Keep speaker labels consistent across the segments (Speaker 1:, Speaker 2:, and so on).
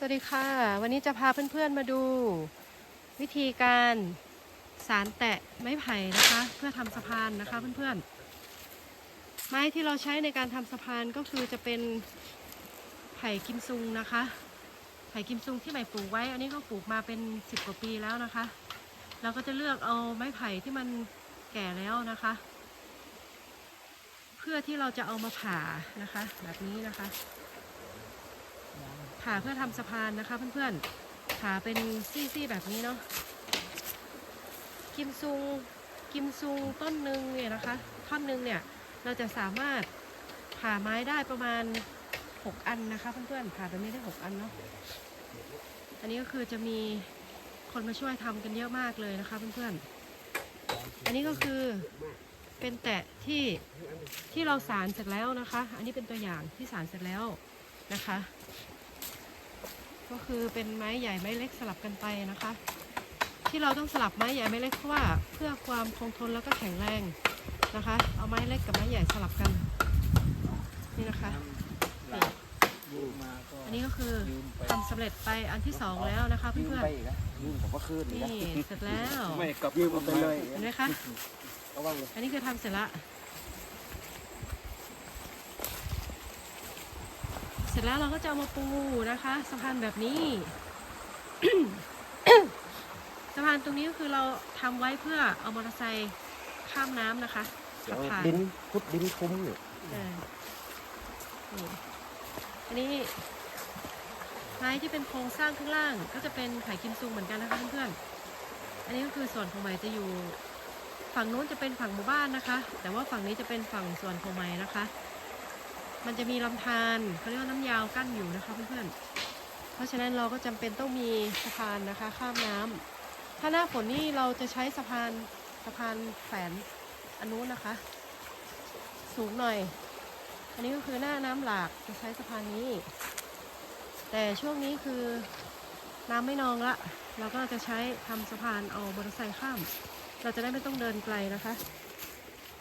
Speaker 1: สวัสดีค่ะ วันนี้จะพาเพื่อนๆมาดู วิธีการสารแตะไม้ไผ่นะคะ เพื่อทำสะพานนะคะเพื่อนๆ ไม้ที่เราใช้ในการทำสะพานก็คือจะเป็นไผ่กิมซุงนะคะ ไผ่กิมซุงที่ใหม่ปลูกไว้ อันนี้ก็ปลูกมาเป็นสิบกว่าปีแล้วนะคะ เราก็จะเลือกเอาไม้ไผ่ที่มันแก่แล้วนะคะ เพื่อที่เราจะเอามาผ่านะคะ แบบนี้นะคะ ผ่าเพื่อทำสะพานนะคะเพื่อนๆผ่าเป็นซี่ๆแบบนี้เนาะกิมซุงกิมซุงต้นหนึ่งเนี่ยนะคะ ท่อนหนึ่งเนี่ยเราจะสามารถผ่าไม้ได้ประมาณ 6 อันนะคะเพื่อนๆผ่าแบบนี้ได้ 6 อันเนาะอันนี้ก็คือจะมีคนมาช่วยทำกันเยอะมากเลยนะคะเพื่อนๆอันนี้ก็คือเป็นแตะที่ที่เราสารเสร็จแล้วนะคะ อันนี้เป็นตัวอย่างที่สารเสร็จแล้วนะคะ ก็คือเป็นไม้ใหญ่ไม้เล็กสลับกันไปนะคะ ที่เราต้องสลับไม้ใหญ่ไม้เล็กเพราะว่าเพื่อความคงทนแล้วก็แข็งแรงนะคะ เอาไม้เล็กกับไม้ใหญ่สลับกันนี่นะคะนี่
Speaker 2: ยืมมาก็
Speaker 1: อันนี้ก็คือ
Speaker 2: ยืมไป
Speaker 1: ทำสำเร็จไปอันที่สองแล้วนะคะ
Speaker 2: ยืม
Speaker 1: เพื่อน
Speaker 2: ไปอีกนะยืมผมก็คืน
Speaker 1: ๆ
Speaker 2: อีก
Speaker 1: นี่
Speaker 2: นะ
Speaker 1: เสร็จแล้ว
Speaker 2: ไม่กลับยืมเอาไปเลย
Speaker 1: เห็นไหมคะ
Speaker 2: ระวังเลย
Speaker 1: อันนี้คือทำเสร็จละ เส ร็จแล้วเราก็จะเอามาปูนะคะสะพานแบบนี้สะพานตรงนี้ก็คือเราทำไว้เพื่อเอามอเตอร์ไซค์ข้ามน้ำนะคะ
Speaker 2: เดี๋
Speaker 1: ขั
Speaker 2: ยว
Speaker 1: บผ่าน
Speaker 2: ดินพุดดินคุ้มอยู่
Speaker 1: เออนี่อันนี้ไม้ที่เป็นโครงสร้างข้างล่าง ก็จะเป็นไผ่กิมซุงเหมือนกันนะคะเพื่อนๆอันนี้ก็คือส่วนของใหม่จะอยู่ฝั่งนู้นจะเป็นฝั่งหมู่บ้านนะคะ แต่ว่าฝั่งนี้จะเป็นฝั่งส่วนของใหม่นะคะ มันจะมีลำธารเขาเรียกว่าน้ำยาวกั้นอยู่นะคะเพื่อนๆ เพราะฉะนั้นเราก็จำเป็นต้องมีสะพานนะคะข้ามน้ำถ้าหน้าฝนนี่เราจะใช้สะพานสะพานแฝนอันนู้นนะคะ สูงหน่อย อันนี้ก็คือหน้าน้ำหลากจะใช้สะพานนี้ แต่ช่วงนี้คือน้ำไม่นองละ เราก็จะใช้ทำสะพานเอามอเตอร์ไซค์ข้าม เราจะได้ไม่ต้องเดินไกลนะคะ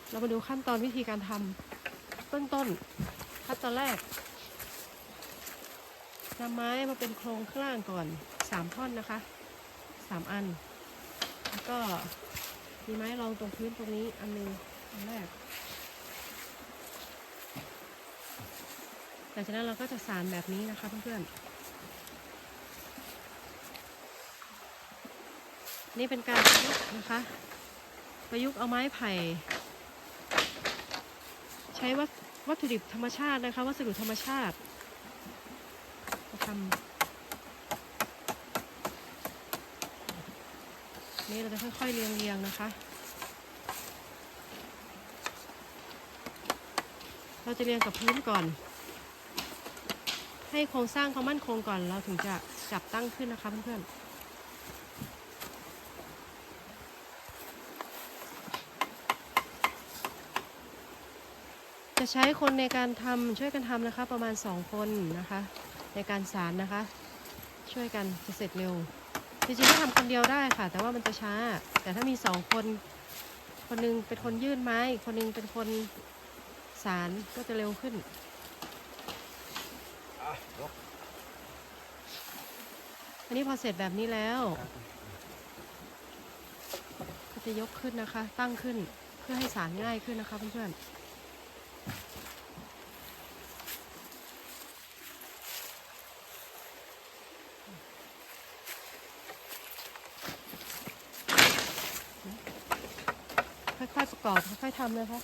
Speaker 1: เรามาดูขั้นตอนวิธีการทำเบื้องต้น ขั้นตอนแรกนำไม้มาเป็นโครงข้างล่างก่อนสามท่อนนะคะสามอัน แล้วก็มีไม้รองตรงพื้นตรงนี้อันหนึงอันแรกหลังจากนั้นเราก็จะสารแบบนี้นะคะเพื่อนๆนี่เป็นการประยุกต์นะคะ ประยุกต์เอาไม้ไผ่ ใช้วัตวัตถุดิบธรรมชาตินะคะ วัสดุธรรมชาติมาทำนี่เราจะค่อยๆเรียงเรียงๆนะคะ เราจะเรียงกับพื้นก่อน ให้โครงสร้างเขามั่นคงก่อนเราถึงจะจับตั้งขึ้นนะคะเพื่อนๆ ใช้คนในการทำช่วยกันทำนะคะ ประมาณ 2 คนนะคะ ในการสารนะคะ ช่วยกันจะเสร็จเร็วจริงๆก็ทำคนเดียวได้ค่ะ แต่ว่ามันจะช้า แต่ถ้ามี 2 คน คนหนึงเป็นคนยื่นไม้คนหนึงเป็นคนสารก็จะเร็วขึ้น
Speaker 2: อั
Speaker 1: นนี้พอเสร็จแบบนี้แล้ว ก็จะยกขึ้นนะคะ ตั้งขึ้นเพื่อให้สารง่ายขึ้นนะคะเพื่อนๆ ค่อยๆประกอบค่อยๆทำเลยคะ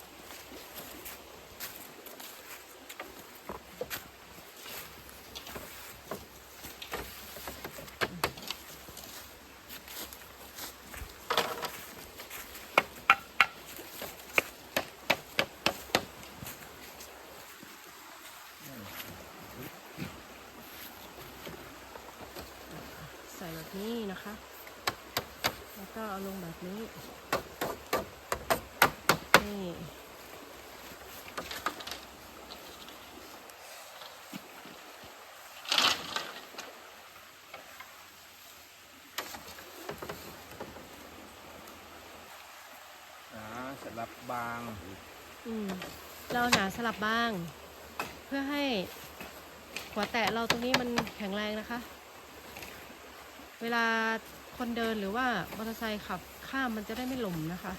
Speaker 1: ส่แบบนี้นะคะ แล้ว ก็เอาลงแบบนี้ นี่
Speaker 2: อ่าสำหรับบาง
Speaker 1: อืม เราหนาสลับบ้าง เพื่อให้หัวแตะเราตรงนี้มันแข็งแรงนะคะ เวลา คนเดินหรือว่ามอเตอร์ไซค์ขับข้ามมันจะได้ไม่หล่มนะคะ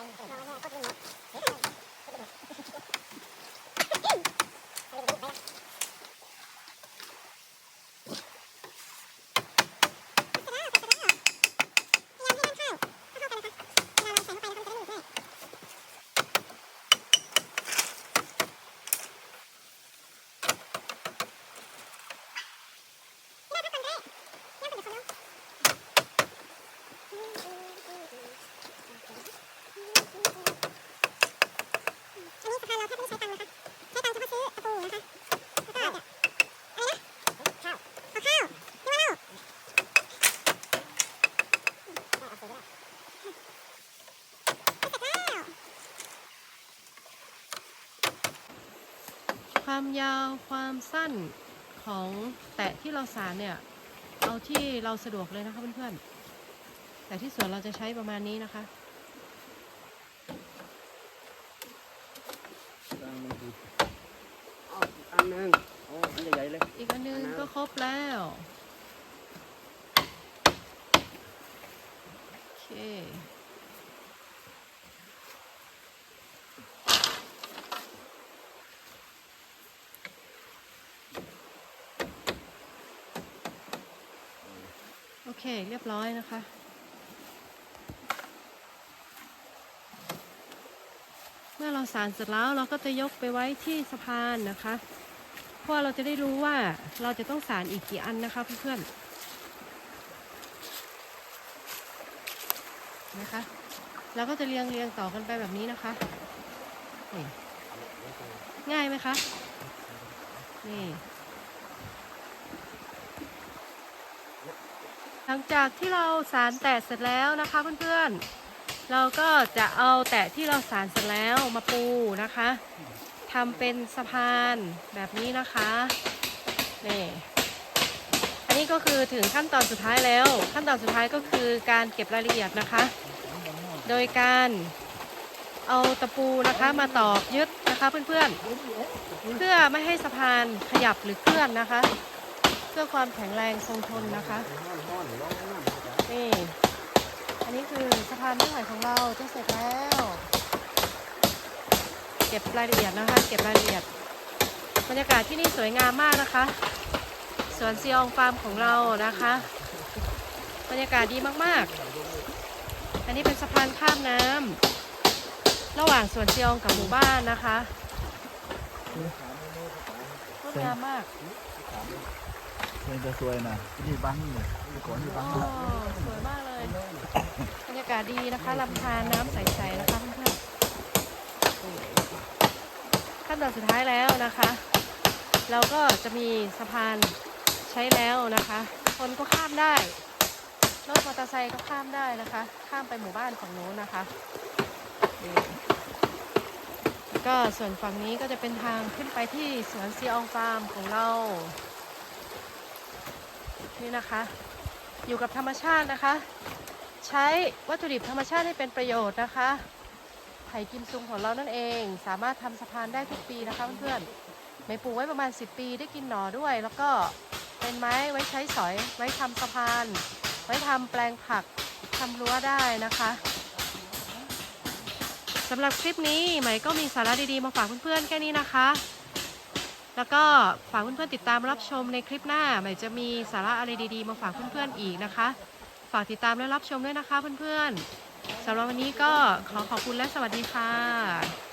Speaker 3: 私も。 ความยาวควา
Speaker 1: มสั้นของแตะที่เราสารเนี่ย เอาที่เราสะดวกเลยนะคะเพื่อนๆ แต่ที่สวนเราจะใช้ประมาณนี้นะคะ
Speaker 2: กลางมันคือเอาอีกอันหนึงโอ้อันใหญ่ๆเลย
Speaker 1: อีกอันนึงก็ครบแล้วโอเค เค เรียบร้อยนะคะ เมื่อเราสารเสร็จแล้วเราก็จะยกไปไว้ที่สะพานนะคะ เพราะว่าเราจะได้รู้ว่าเราจะต้องสารอีกกี่อันนะคะเพื่อนๆนะคะเราก็จะเรียงเรียงต่อกันไปแบบนี้นะคะนี่ง่ายไหมคะนี่ ลังจากที่เราสารแตะเสร็จแล้วนะคะเพื่อนๆ เราก็จะเอาแตะที่เราสารเสร็จแล้วมาปูนะคะทำเป็นสะพานแบบนี้นะคะนี่อันนี้ก็คือถึงขั้นตอนสุดท้ายแล้ว ขั้นตอนสุดท้ายก็คือการเก็บรายละเอียดนะคะ โดยการเอาตะปูนะคะมาตอกยึดนะคะเพื่อนๆ เพื่อไม่ให้สะพานขยับหรือเคลื่อนนะคะ เพื่อความแข็งแรงทรงทนนะคะ นี่ อันนี้คือสะพานไม้ไผ่ของเราจะเสร็จแล้ว เก็บรายละเอียดนะคะ เก็บรายละเอียด บรรยากาศที่นี่สวยงามมากนะคะ สวนซีอองฟาร์มของเรานะคะ บรรยากาศดีมากๆ อันนี้เป็นสะพานข้ามน้ำระหว่างสวนซีอองกับหมู่บ้านนะคะงดงามมาก
Speaker 4: มันจะสวยนะนี่บังเลยนี่ก่อนนี่บัง
Speaker 1: โอ้สวยมากเลย บรรยากาศดีนะคะลำธารน้ำใสๆนะคะเพื่อนๆขั้นตอนสุดท้ายแล้วนะคะ เราก็จะมีสะพานใช้แล้วนะคะ คนก็ข้ามได้รถมอเตอร์ไซค์ก็ข้ามได้นะคะ ข้ามไปหมู่บ้านฝั่งโน้นนะคะก็ส่วนฝั่งนี้ก็จะเป็นทางขึ้นไปที่สวนซีอองฟาร์มของเรา นี่นะคะ อยู่กับธรรมชาตินะคะ ใช้วัตถุดิบธรรมชาติให้เป็นประโยชน์นะคะไผ่กิมซุงของเรานั่นเอง สามารถทำสะพานได้ทุกปีนะคะเพื่อนๆไม่ปลูกไว้ประมาณ 10 ปีได้กินหน่อด้วย แล้วก็เป็นไม้ไว้ใช้สอย ไว้ทำสะพาน ไว้ทำแปลงผักทำรั้วได้นะคะสำหรับคลิปนี้ใหม่ก็มีสาระดีๆมาฝากเพื่อนๆแค่นี้นะคะ แล้วก็ฝากเพื่อนๆติดตามรับชมในคลิปหน้าใหม่จะมีสาระอะไรดีๆ มาฝากเพื่อนๆอีกนะคะ ฝากติดตามและรับชมด้วยนะคะเพื่อนๆสำหรับวันนี้ก็ขอขอบคุณและสวัสดีค่ะ